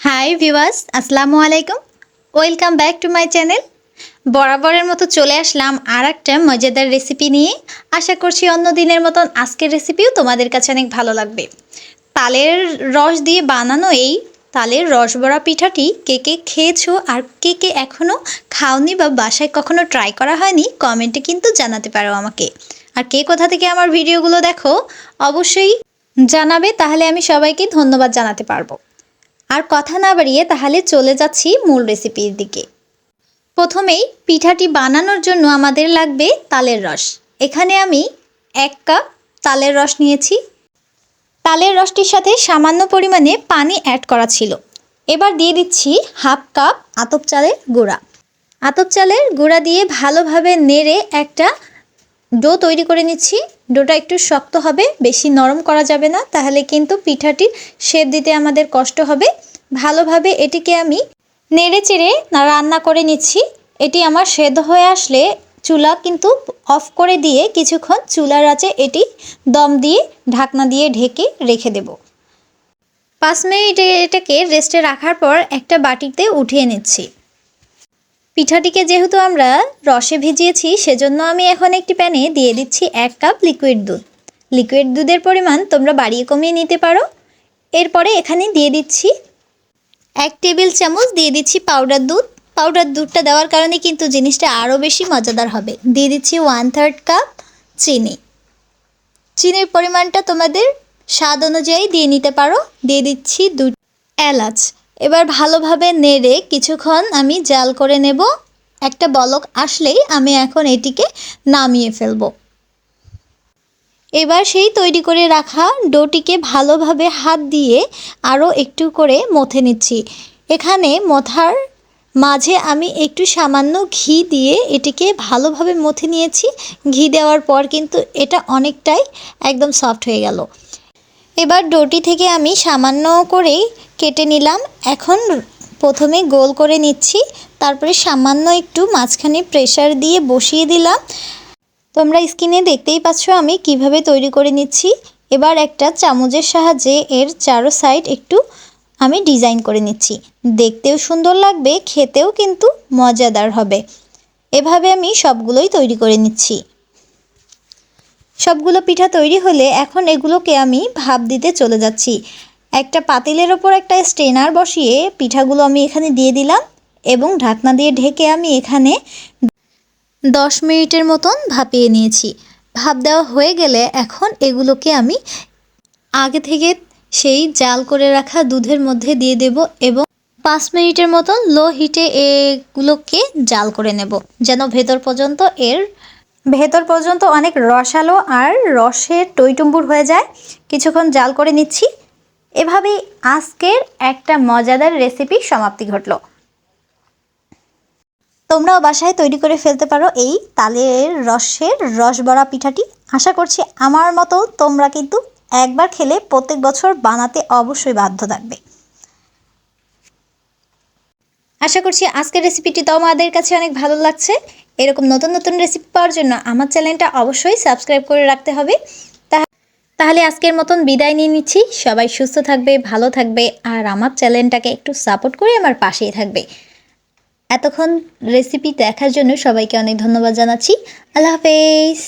High viewers আসসালামু আলাইকুম welcome back to my channel বরাবরের মতো চলে আসলাম আর একটা মজাদার রেসিপি নিয়ে। আশা করছি অন্য দিনের মতন আজকের রেসিপিও তোমাদের কাছে অনেক ভালো লাগবে। তালের রস দিয়ে বানানো এই তালের রসবড়া পিঠাটি কে কে খেয়েছো আর কে কে এখনও খাওনি বা বাসায় কখনো ট্রাই করা হয়নি কমেন্টে কিন্তু জানাতে পারো আমাকে। আর কে কোথা থেকে আমার ভিডিওগুলো দেখো, অবশ্যই জানাবে, তাহলে আমি সবাইকে ধন্যবাদ জানাতে পারব। আর কথা না বাড়িয়ে তাহলে চলে যাচ্ছি মূল রেসিপির দিকে। প্রথমেই পিঠাটি বানানোর জন্য আমাদের লাগবে তালের রস। এখানে আমি এক কাপ তালের রস নিয়েছি। তালের রসটির সাথে সামান্য পরিমাণে পানি অ্যাড করা ছিল। এবার দিয়ে দিচ্ছি হাফ কাপ আতপ চালের গুঁড়া। আতপ চালের গুঁড়া দিয়ে ভালোভাবে নেড়ে একটা ডো তৈরি করে নিচ্ছি। ডোটা একটু শক্ত হবে, বেশি নরম করা যাবে না, তাহলে কিন্তু পিঠাটির শেপ দিতে আমাদের কষ্ট হবে। ভালোভাবে এটিকে আমি নেড়ে চেড়ে রান্না করে নিচ্ছি। এটি আমার সেদ্ধ হয়ে আসলে চুলা কিন্তু অফ করে দিয়ে কিছুক্ষণ চুলার আঁচে এটি দম দিয়ে ঢাকনা দিয়ে ঢেকে রেখে দেব। পাঁচ মিনিট এটাকে রেস্টে রাখার পর একটা বাটিতে উঠিয়ে নিচ্ছি। পিঠাটিকে যেহেতু আমরা রসে ভিজিয়েছি, সেজন্য আমি এখন একটি প্যানে দিয়ে দিচ্ছি এক কাপ লিকুইড দুধ। লিকুইড দুধের পরিমাণ তোমরা বাড়িয়ে কমিয়ে নিতে পারো। এরপরে এখানে দিয়ে দিচ্ছি এক টেবিল চামচ, দিয়ে দিচ্ছি পাউডার দুধ। পাউডার দুধটা দেওয়ার কারণে কিন্তু জিনিসটা আরও বেশি মজাদার হবে। দিয়ে দিচ্ছি ওয়ান থার্ড কাপ চিনি। চিনির পরিমাণটা তোমাদের স্বাদ অনুযায়ী দিয়ে নিতে পারো। দিয়ে দিচ্ছি দু এলাচ। এবার ভালোভাবে নেড়ে কিছুক্ষণ আমি জাল করে নেব। একটা বলক আসলেই আমি এখন এটিকে নামিয়ে ফেলব। এবার সেই তৈরি করে রাখা ডোটিকে ভালোভাবে হাত দিয়ে আরও একটু করে মথে নিচ্ছি। এখানে মথার মাঝে আমি একটু সামান্য ঘি দিয়ে এটিকে ভালোভাবে মথে নিয়েছি। ঘি দেওয়ার পর কিন্তু এটা অনেকটাই একদম সফট হয়ে গেল। এবার ডোটি থেকে আমি সামান্য করেই কেটে নিলাম। এখন প্রথমে গোল করে নিচ্ছি, তারপরে সামান্য একটু মাঝখানে প্রেশার দিয়ে বসিয়ে দিলাম। তোমরা স্কিনে দেখতেই পাচ্ছ আমি কীভাবে তৈরি করে নিচ্ছি। এবার একটা চামচের সাহায্যে এর চারো সাইড একটু আমি ডিজাইন করে নিচ্ছি। দেখতেও সুন্দর লাগবে, খেতেও কিন্তু মজাদার হবে। এভাবে আমি সবগুলোই তৈরি করে নিচ্ছি। সবগুলো পিঠা তৈরি হলে এখন এগুলোকে আমি ভাপ দিতে চলে যাচ্ছি। একটা পাতিলের ওপর একটা স্ট্রেনার বসিয়ে পিঠাগুলো আমি এখানে দিয়ে দিলাম এবং ঢাকনা দিয়ে ঢেকে আমি এখানে দশ মিনিটের মতন ভাপিয়ে নিয়েছি। ভাপ দেওয়া হয়ে গেলে এখন এগুলোকে আমি আগে থেকে সেই জাল করে রাখা দুধের মধ্যে দিয়ে দেব এবং পাঁচ মিনিটের মতন লো হিটে এগুলোকে জাল করে নেব, যেন ভেতর পর্যন্ত এর ভেতর পর্যন্ত অনেক রসালো আর রসের টইটুম্বুর হয়ে যায়। কিছুক্ষণ জাল করে নিচ্ছি। এভাবেই আজকের একটা মজাদার রেসিপি সমাপ্তি ঘটলো। তোমরাও বাসায় তৈরি করে ফেলতে পারো এই তালের রসের রসবড়া পিঠাটি। আশা করছি আমার মতো তোমরা কিন্তু একবার খেলে প্রত্যেক বছর বানাতে অবশ্যই বাধ্য থাকবে। আশা করছি আজকের রেসিপিটি তোমাদের কাছে অনেক ভালো লাগছে। এরকম নতুন নতুন রেসিপি পাওয়ার জন্য আমার চ্যানেলটা অবশ্যই সাবস্ক্রাইব করে রাখতে হবে। তাহলে আজকের মতন বিদায় নিয়ে নিচ্ছি। সবাই সুস্থ থাকবে, ভালো থাকবে, আর আমার চ্যানেলটাকে একটু সাপোর্ট করে আমার পাশেই থাকবে। এতক্ষণ রেসিপি দেখার জন্য সবাইকে অনেক ধন্যবাদ জানাচ্ছি। আল্লাহ হাফেজ।